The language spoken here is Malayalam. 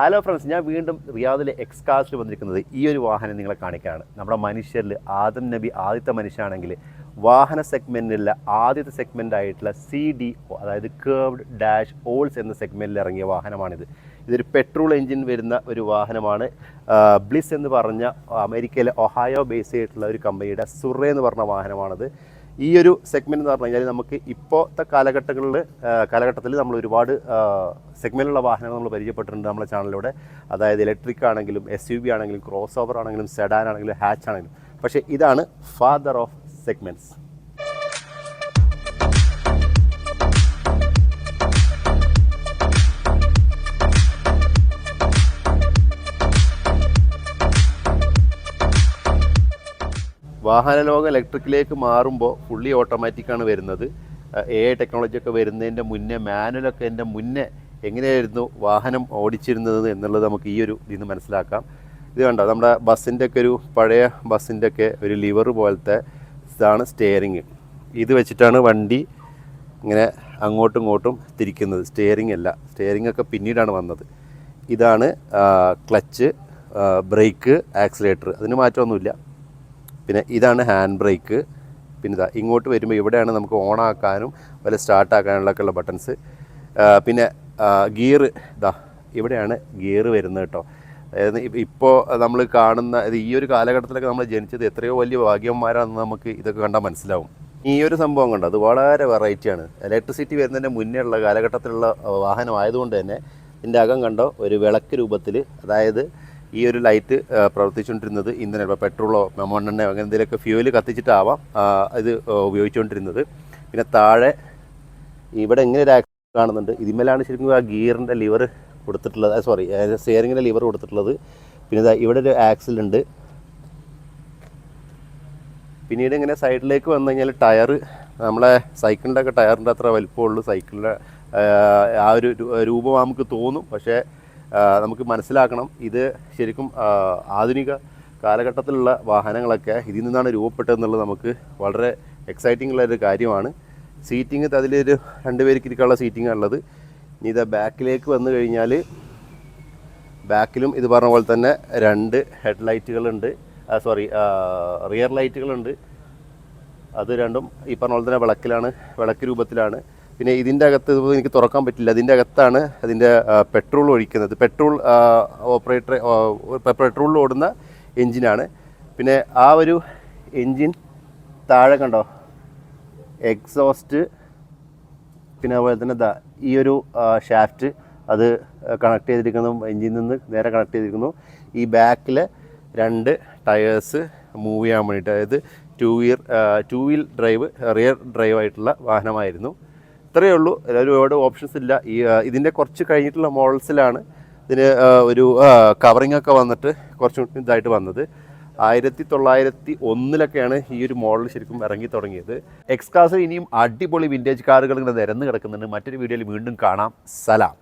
ഹലോ ഫ്രണ്ട്സ് ഞാൻ വീണ്ടും റിയാദിലെ എക്സ് എക്സ്കാസിൽ വന്നിരിക്കുന്നത് ഈ ഒരു വാഹനം നിങ്ങളെ കാണിക്കാനാണ്. നമ്മുടെ മനുഷ്യരിൽ ആദം നബി ആദ്യത്തെ മനുഷ്യനാണെങ്കിൽ വാഹന സെഗ്മെന്റിലെ ആദ്യത്തെ സെഗ്മെന്റ് ആയിട്ടുള്ള സി ഡി അതായത് കേർവ്ഡ് ഡാഷ് ഓൾസ് എന്ന സെഗ്മെന്റിൽ ഇറങ്ങിയ വാഹനമാണിത്. ഇതൊരു പെട്രോൾ എഞ്ചിൻ വരുന്ന ഒരു വാഹനമാണ്. ബ്ലിസ് എന്ന് പറഞ്ഞ അമേരിക്കയിലെ ഒഹായോ ബേസ് ചെയ്തിട്ടുള്ള ഒരു കമ്പനിയുടെ സുറേ എന്ന് പറഞ്ഞ വാഹനമാണിത്. ഈ ഒരു സെഗ്മെന്റ് എന്ന് പറഞ്ഞു കഴിഞ്ഞാൽ നമുക്ക് ഇപ്പോഴത്തെ കാലഘട്ടങ്ങളിൽ കാലഘട്ടത്തിൽ നമ്മൾ ഒരുപാട് സെഗ്മെന്റിലുള്ള വാഹനങ്ങൾ നമ്മൾ പരിചയപ്പെട്ടിട്ടുണ്ട് നമ്മുടെ ചാനലിലൂടെ. അതായത് ഇലക്ട്രിക് ആണെങ്കിലും എസ് യു ബി ആണെങ്കിലും ക്രോസ് ഓവർ ആണെങ്കിലും സെഡാൻ ആണെങ്കിലും ഹാച്ച് ആണെങ്കിലും. പക്ഷേ ഇതാണ് ഫാദർ ഓഫ് സെഗ്മെന്റ്സ് വാഹന ലോകം ഇലക്ട്രിക്കിലേക്ക് മാറുമ്പോൾ ഫുള്ളി ഓട്ടോമാറ്റിക്കാണ് വരുന്നത്. എ ഐ ടെക്നോളജി ഒക്കെ വരുന്നതിന്റെ മുന്നേ മാനുവലൊക്കെ എന്റെ മുന്നേ എങ്ങനെയായിരുന്നു വാഹനം ഓടിച്ചിരുന്നത് എന്നുള്ളത് നമുക്ക് ഈ ഒരു ഇതിൽ നിന്ന് മനസ്സിലാക്കാം. ഇത് കണ്ടോ നമ്മുടെ ബസ്സിന്റെ ഒക്കെ ഒരു പഴയ ബസ്സിന്റെ ഒക്കെ ഒരു ലിവർ പോലത്തെ ഇതാണ് സ്റ്റിയറിങ് ഇത് വെച്ചിട്ടാണ് വണ്ടി ഇങ്ങനെ അങ്ങോട്ടും ഇങ്ങോട്ടും തിരിക്കുന്നത്. സ്റ്റിയറിംഗ് അല്ല സ്റ്റിയറിംഗ് ഒക്കെ പിന്നീടാണ് വന്നത്. ഇതാണ് ക്ലച്ച് ബ്രേക്ക് ആക്സിലേറ്റർ അതിന് മാറ്റമൊന്നുമില്ല. പിന്നെ ഇതാണ് ഹാൻഡ് ബ്രേക്ക് പിന്നെ ഇതാ ഇങ്ങോട്ട് വരുമ്പോൾ ഇവിടെയാണ് നമുക്ക് ഓൺ ആക്കാനും വല്ല സ്റ്റാർട്ട് ആക്കാനുള്ളൊക്കെ ബട്ടൺസ് പിന്നെ ഗിയർ ഇതാ ഇവിടെയാണ് ഗിയർ വരുന്നത് കേട്ടോ അതായത് ഇപ്പോൾ നമ്മൾ കാണുന്ന ഈ ഒരു കാലഘട്ടത്തിലൊക്കെ നമ്മൾ ജനിച്ചത് എത്രയോ വലിയ ഭാഗ്യന്മാരാണെന്ന് നമുക്ക് ഇതൊക്കെ കണ്ടാൽ മനസ്സിലാവും. ഈ ഒരു സംഭവം കണ്ടോ? അത് വളരെ വെറൈറ്റിയാണ് ഇലക്ട്രിസിറ്റി വരുന്നതിന്റെ മുന്നേ ഉള്ള കാലഘട്ടത്തിലുള്ള വാഹനം ആയതുകൊണ്ട് തന്നെ ഇതിന്റെ അകം കണ്ടോ? ഒരു വിളക്ക് രൂപത്തിൽ അതായത് ഈ ഒരു ലൈറ്റ് പ്രവർത്തിച്ചുകൊണ്ടിരുന്നത് ഇന്ധനം ഇപ്പോൾ പെട്രോളോ മണ്ണെണ്ണയോ അങ്ങനെ എന്തെങ്കിലുമൊക്കെ ഫ്യൂവൽ കത്തിച്ചിട്ടാവാം ഇത് ഉപയോഗിച്ചുകൊണ്ടിരുന്നത്. പിന്നെ താഴെ ഇവിടെ ഇങ്ങനെ ഒരു ആക്സിഡന്റ് കാണുന്നുണ്ട്. ഇതിന്മേലാണ് ശരിക്കും ആ ഗിയറിന്റെ ലിവർ കൊടുത്തിട്ടുള്ളത് സോറി സ്റ്റിയറിങ്ങിന്റെ ലിവർ കൊടുത്തിട്ടുള്ളത്. പിന്നെ ഇവിടെ ഒരു ആക്സിൽ ഉണ്ട്. പിന്നീട് ഇങ്ങനെ സൈഡിലേക്ക് വന്നു കഴിഞ്ഞാൽ ടയർ നമ്മളെ സൈക്കിളിന്റെ ഒക്കെ ടയറിന്റെ അത്ര വലിപ്പമുള്ളൂ സൈക്കിളിന്റെ ആ ഒരു രൂപം നമുക്ക് തോന്നും. പക്ഷേ നമുക്ക് മനസ്സിലാക്കണം ഇത് ശരിക്കും ആധുനിക കാലഘട്ടത്തിലുള്ള വാഹനങ്ങളൊക്കെ ഇതിൽ നിന്നാണ് രൂപപ്പെട്ടതെന്നുള്ളത് നമുക്ക് വളരെ എക്സൈറ്റിംഗ് ഉള്ള ഒരു കാര്യമാണ്. സീറ്റിംഗ് അതിലൊരു രണ്ട് പേർക്ക് ഇരിക്കാനുള്ള സീറ്റിംഗ് ഉള്ളത്. ഇനി ഇത് ബാക്കിലേക്ക് വന്നു കഴിഞ്ഞാൽ ബാക്കിലും ഇത് പറഞ്ഞ പോലെ തന്നെ രണ്ട് ഹെഡ് ലൈറ്റുകളുണ്ട് സോറി റിയർ ലൈറ്റുകളുണ്ട് അത് രണ്ടും ഈ പറഞ്ഞ പോലെ തന്നെ വിളക്കിലാണ് വിളക്ക് രൂപത്തിലാണ്. പിന്നെ ഇതിന്റെ അകത്ത് എനിക്ക് തുറക്കാൻ പറ്റില്ല. അതിന്റെ അകത്താണ് അതിന്റെ പെട്രോൾ ഒഴിക്കുന്നത്. പെട്രോൾ ഓപ്പറേറ്റർ പെട്രോളിൽ ഓടുന്ന എൻജിനാണ് പിന്നെ ആ ഒരു എൻജിൻ താഴെ കണ്ടോ? എക്സോസ്റ്റ് പിന്നെ അതുപോലെ തന്നെ ദാ ഈ ഒരു ഷാഫ്റ്റ് അത് കണക്ട് ചെയ്തിരിക്കുന്നു. എഞ്ചിനിൽ നിന്ന് നേരെ കണക്ട് ചെയ്തിരിക്കുന്നു. ഈ ബാക്കിൽ രണ്ട് ടയേഴ്സ് മൂവ് ചെയ്യാൻ വേണ്ടിയിട്ട്. അതായത് two wheel two wheel drive rear drive ആയിട്ടുള്ള വാഹനമായിരുന്നു. ഇത്രയേ ഉള്ളൂ. ഒരുപാട് ഓപ്ഷൻസ് ഇല്ല. ഈ ഇതിന്റെ കുറച്ച് കഴിഞ്ഞിട്ടുള്ള മോഡൽസിലാണ് ഇതിന് ഒരു കവറിംഗ് ഒക്കെ വന്നിട്ട് കുറച്ചും ഇതായിട്ട് വന്നത്. ആയിരത്തി തൊള്ളായിരത്തി ഒന്നിലൊക്കെയാണ് ഈ ഒരു മോഡൽ ശരിക്കും ഇറങ്ങി തുടങ്ങിയത്. എക്സ്കാസ് ഇനിയും അടിപൊളി വിന്റേജ് കാറുകൾ ഇങ്ങനെ നിരന്ന് കിടക്കുന്നുണ്ട്. മറ്റൊരു വീഡിയോയിൽ വീണ്ടും കാണാം. സലാം.